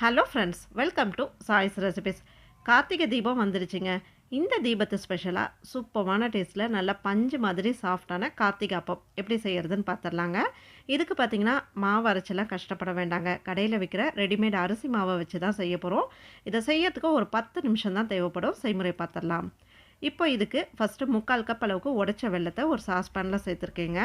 Hello friends welcome to choice recipes Karthigai Deepam வந்துருச்சுங்க. இந்த தீபத்து ஸ்பெஷலாக சூப்பமான டேஸ்ட்டில் நல்ல பஞ்சு மாதிரி சாஃப்டான கார்த்திகை அப்பம் எப்படி செய்கிறதுன்னு பார்த்துடலாங்க இதுக்கு பார்த்தீங்கன்னா மாவு அரைச்செல்லாம் கஷ்டப்பட வேண்டாங்க. கடையில் விற்கிற ரெடிமேட் அரிசி மாவை வச்சு தான் செய்ய போகிறோம் இதை செய்யறதுக்கு ஒரு பத்து நிமிஷம் தான் தேவைப்படும். செய்முறை பார்த்துடலாம் இப்போ இதுக்கு ஃபஸ்ட்டு முக்கால் கப் அளவுக்கு உடைச்ச வெள்ளத்தை ஒரு சாஸ்பேனில் சேர்த்துருக்கேங்க.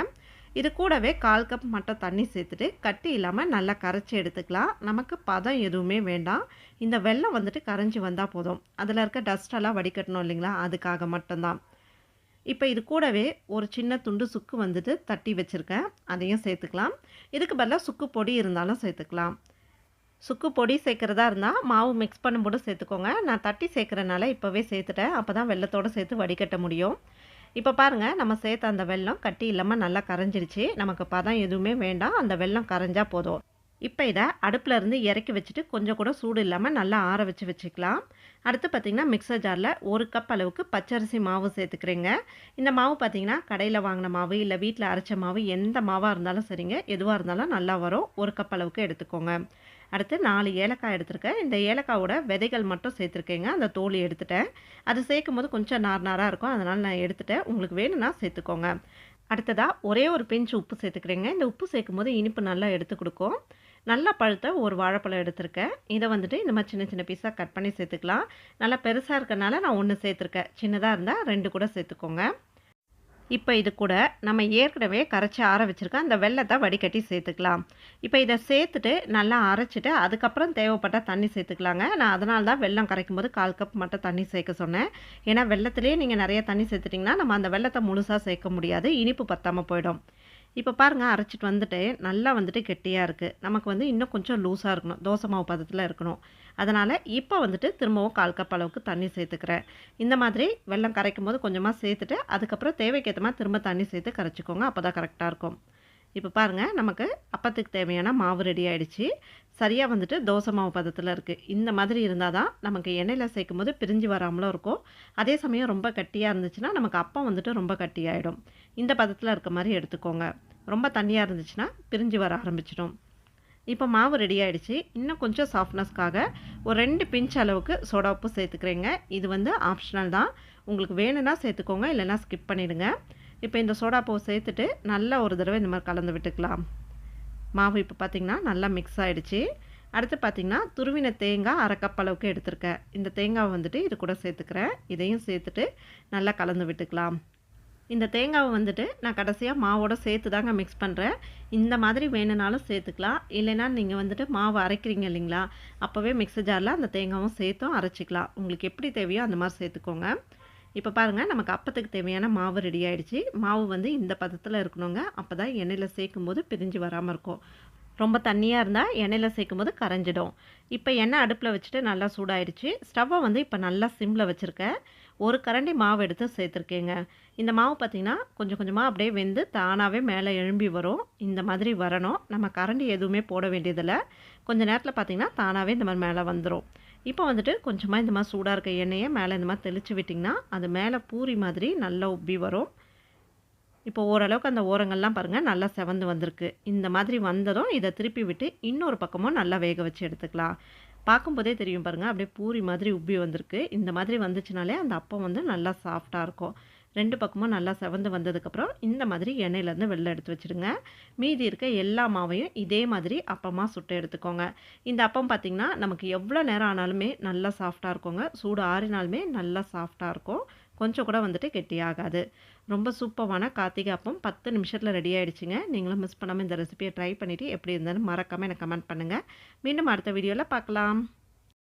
இது கூடவே கால் கப் மட்டும் தண்ணி சேர்த்துட்டு கட்டி இல்லாமல் நல்லா கரைச்சி எடுத்துக்கலாம். நமக்கு பதம் எதுவுமே வேண்டாம். இந்த வெள்ளம் வந்துட்டு கரைஞ்சி வந்தால் போதும். அதில் இருக்க டஸ்டெல்லாம் வடிகட்டணும் இல்லைங்களா? அதுக்காக மட்டும்தான். இப்போ இது கூடவே ஒரு சின்ன துண்டு சுக்கு வந்துட்டு தட்டி வச்சுருக்கேன். அதையும் சேர்த்துக்கலாம். இதுக்கு பதிலாக சுக்கு பொடி இருந்தாலும் சேர்த்துக்கலாம். சுக்கு பொடி சேர்க்குறதா இருந்தால் மாவு மிக்ஸ் பண்ணும்போது சேர்த்துக்கோங்க. நான் தட்டி சேர்க்குறனால இப்போவே சேர்த்துட்டேன். அப்போ தான் வெள்ளத்தோடு சேர்த்து வடிகட்ட முடியும். இப்போ பாருங்கள் நம்ம சேர்த்த அந்த வெள்ளம் கட்டி இல்லாமல் நல்லா கரைஞ்சிருச்சு. நமக்கு பதம் எதுவுமே வேண்டாம். அந்த வெள்ளம் கரைஞ்சா போதும். இப்போ இதை அடுப்பில் இருந்து இறக்கி வச்சுட்டு கொஞ்சம் கூட சூடு இல்லாமல் நல்லா ஆற வச்சு வச்சுக்கலாம். அடுத்து பார்த்திங்கன்னா மிக்சர் ஜாரில் ஒரு கப் அளவுக்கு பச்சரிசி மாவு சேர்த்துக்கிறேங்க. இந்த மாவு பார்த்திங்கன்னா கடையில் வாங்கின மாவு இல்லை வீட்டில் அரைச்ச மாவு எந்த மாவாக இருந்தாலும் சரிங்க. எதுவாக இருந்தாலும் நல்லா வரும். ஒரு கப் அளவுக்கு எடுத்துக்கோங்க. அடுத்து நாலு ஏலக்காய் எடுத்திருக்கேன். இந்த ஏலக்காவோட விதைகள் மட்டும் சேர்த்துருக்கேங்க. அந்த தோல் எடுத்துட்டேன். அது சேர்க்கும் போது கொஞ்சம் நார் நாராக இருக்கும். அதனால் நான் எடுத்துட்டேன். உங்களுக்கு வேணும்னா சேர்த்துக்கோங்க. அடுத்ததாக ஒரே ஒரு பிஞ்சு உப்பு சேர்த்துக்கிறேங்க. இந்த உப்பு சேர்க்கும் போது இனிப்பு நல்லா எடுத்து கொடுக்கும். நல்லா பழுத்த ஒரு வாழைப்பழம் எடுத்திருக்கேன். இதை வந்துட்டு இந்த மாதிரி சின்ன சின்ன பீஸாக கட் பண்ணி சேர்த்துக்கலாம். நல்லா பெருசாக இருக்கனால நான் ஒன்று சேர்த்துருக்கேன். சின்னதாக இருந்தால் ரெண்டு கூட சேர்த்துக்கோங்க. இப்போ இது கூட நம்ம ஏற்கனவே கரைச்சி ஆற வச்சுருக்க அந்த வெள்ளத்தை வடிகட்டி சேர்த்துக்கலாம். இப்போ இதை சேர்த்துட்டு நல்லா அரைச்சிட்டு அதுக்கப்புறம் தேவைப்பட்ட தண்ணி சேர்த்துக்கலாங்க. நான் அதனால தான் வெள்ளம் கரைக்கும் போது கால் கப் மட்டும் தண்ணி சேர்க்க சொன்னேன். ஏன்னா வெள்ளத்துலேயே நீங்கள் நிறைய தண்ணி சேர்த்துட்டிங்கன்னா நம்ம அந்த வெள்ளத்தை முழுசாக சேர்க்க முடியாது. இனிப்பு பத்தாமல் போயிடும். இப்போ பாருங்கள் அரைச்சிட்டு வந்துட்டு நல்லா வந்துட்டு கெட்டியாக இருக்குது நமக்கு வந்து இன்னும் கொஞ்சம் லூஸாக இருக்கணும். தோசை மாவு பதத்தில் இருக்கணும். அதனால் இப்போ வந்துட்டு திரும்பவும் கால் கப் அளவுக்கு தண்ணி சேர்த்துக்கிறேன். இந்த மாதிரி வெள்ளம் கரைக்கும் போது கொஞ்சமாக சேர்த்துட்டு அதுக்கப்புறம் தேவைக்கேற்ற மாதிரி திரும்ப தண்ணி சேர்த்து கரைச்சிக்கோங்க. அப்போ தான் கரெக்டாக இருக்கும். இப்போ பாருங்கள் நமக்கு அப்பத்துக்கு தேவையான மாவு ரெடி ஆகிடுச்சு சரியாக வந்துட்டு தோசை மாவு பதத்தில் இருக்குது இந்த மாதிரி இருந்தால் தான் நமக்கு எண்ணெயில் சேர்க்கும் போது பிரிஞ்சு வராமலும் இருக்கும். அதே சமயம் ரொம்ப கட்டியாக இருந்துச்சுன்னா நமக்கு அப்பம் வந்துட்டு ரொம்ப கட்டியாயிடும். இந்த பதத்தில் இருக்க மாதிரி எடுத்துக்கோங்க. ரொம்ப தண்ணியாக இருந்துச்சுன்னா பிரிஞ்சு வர ஆரம்பிச்சிடும். இப்போ மாவு ரெடி ஆகிடுச்சு இன்னும் கொஞ்சம் சாஃப்ட்னஸ்க்காக ஒரு ரெண்டு பிஞ்ச் அளவுக்கு சோடா உப்பு சேர்த்துக்கிறேங்க. இது வந்து ஆப்ஷனல் தான். உங்களுக்கு வேணும்னா சேர்த்துக்கோங்க இல்லைனா ஸ்கிப் பண்ணிவிடுங்க இப்போ இந்த சோடா பூ சேர்த்துட்டு நல்லா ஒரு தடவை இந்த மாதிரி கலந்து விட்டுக்கலாம். மாவு இப்போ பார்த்திங்கன்னா நல்லா மிக்ஸ் ஆகிடுச்சு அடுத்து பார்த்திங்கன்னா துருவின தேங்காய் அரை கப் அளவுக்கு எடுத்திருக்கேன். இந்த தேங்காவை வந்துட்டு இது கூட சேர்த்துக்கிறேன். இதையும் சேர்த்துட்டு நல்லா கலந்து விட்டுக்கலாம். இந்த தேங்காவை வந்துட்டு நான் கடைசியாக மாவோட சேர்த்து தாங்க மிக்ஸ் பண்ணுறேன் இந்த மாதிரி வேணுனாலும் சேர்த்துக்கலாம். இல்லைனா நீங்கள் வந்துட்டு மாவு அரைக்கிறீங்க இல்லைங்களா? அப்போவே மிக்ஸி ஜாரில் அந்த தேங்காவும் சேர்த்தும் அரைச்சிக்கலாம். உங்களுக்கு எப்படி தேவையோ அந்த மாதிரி சேர்த்துக்கோங்க. இப்போ பாருங்கள் நமக்கு அப்பத்துக்கு தேவையான மாவு ரெடி ஆகிடுச்சு மாவு வந்து இந்த பதத்தில் இருக்கணுங்க. அப்போ தான் எண்ணெயில் சேர்க்கும் போது பிரிஞ்சு வராமல் இருக்கும். ரொம்ப தண்ணியாக இருந்தால் எண்ணெயில் சேர்க்கும் போது கரைஞ்சிடும். இப்போ எண்ணெய் அடுப்பில் வச்சுட்டு நல்லா சூடாயிடுச்சு. ஸ்டவ்வை வந்து இப்போ நல்லா சிம்மில் வச்சுருக்கேன். ஒரு கரண்டி மாவு எடுத்து சேர்த்துருக்கேங்க. இந்த மாவு பார்த்திங்கன்னா கொஞ்சம் கொஞ்சமாக அப்படியே வெந்து தானாகவே மேலே எழும்பி வரும். இந்த மாதிரி வரணும். நம்ம கரண்டி எதுவுமே போட வேண்டியதில்லை. கொஞ்சம் நேரத்தில் பார்த்திங்கன்னா தானாகவே இந்த மாதிரி மேலே வந்துடும் இப்போ வந்துட்டு கொஞ்சமாக இந்த மாதிரி சூடாக இருக்க எண்ணெயை மேலே இந்த மாதிரி தெளித்து விட்டிங்கன்னா அது மேலே பூரி மாதிரி நல்லா உப்பி வரும். இப்போ ஓரளவுக்கு அந்த ஓரங்கள்லாம் பாருங்கள் நல்லா செவந்து வந்திருக்கு. இந்த மாதிரி வந்ததும் இதை திருப்பி விட்டு இன்னொரு பக்கமும் நல்லா வேக வச்சு எடுத்துக்கலாம். பார்க்கும்போதே தெரியும் பாருங்கள் அப்படியே பூரி மாதிரி உப்பி வந்திருக்கு. இந்த மாதிரி வந்துச்சுனாலே அந்த அப்பம் வந்து நல்லா சாஃப்டாக இருக்கும். ரெண்டு பக்கமும் நல்லா செவந்து வந்ததுக்கப்புறம் இந்த மாதிரி எண்ணெயிலேருந்து வெளில எடுத்து வச்சுடுங்க. மீதி இருக்க எல்லா மாவையும் இதே மாதிரி அப்பமாக சுட்டு எடுத்துக்கோங்க. இந்த அப்பம் பார்த்திங்கன்னா நமக்கு எவ்வளோ நேரம் ஆனாலுமே நல்லா சாஃப்டாக இருக்குங்க. சூடு ஆறினாலுமே நல்லா சாஃப்டாக இருக்கும். கொஞ்சம் கூட வந்துட்டு கெட்டியாகாது. ரொம்ப சூப்பரான கார்த்திகை அப்பம். பத்து நிமிஷத்தில் ரெடி ஆகிடுச்சிங்க நீங்களும் மிஸ் பண்ணாமல் இந்த ரெசிபியை ட்ரை பண்ணிவிட்டு எப்படி இருந்தாலும் மறக்காமல் எனக்கு கமெண்ட் பண்ணுங்கள் மீண்டும் அடுத்த வீடியோவில் பார்க்கலாம்.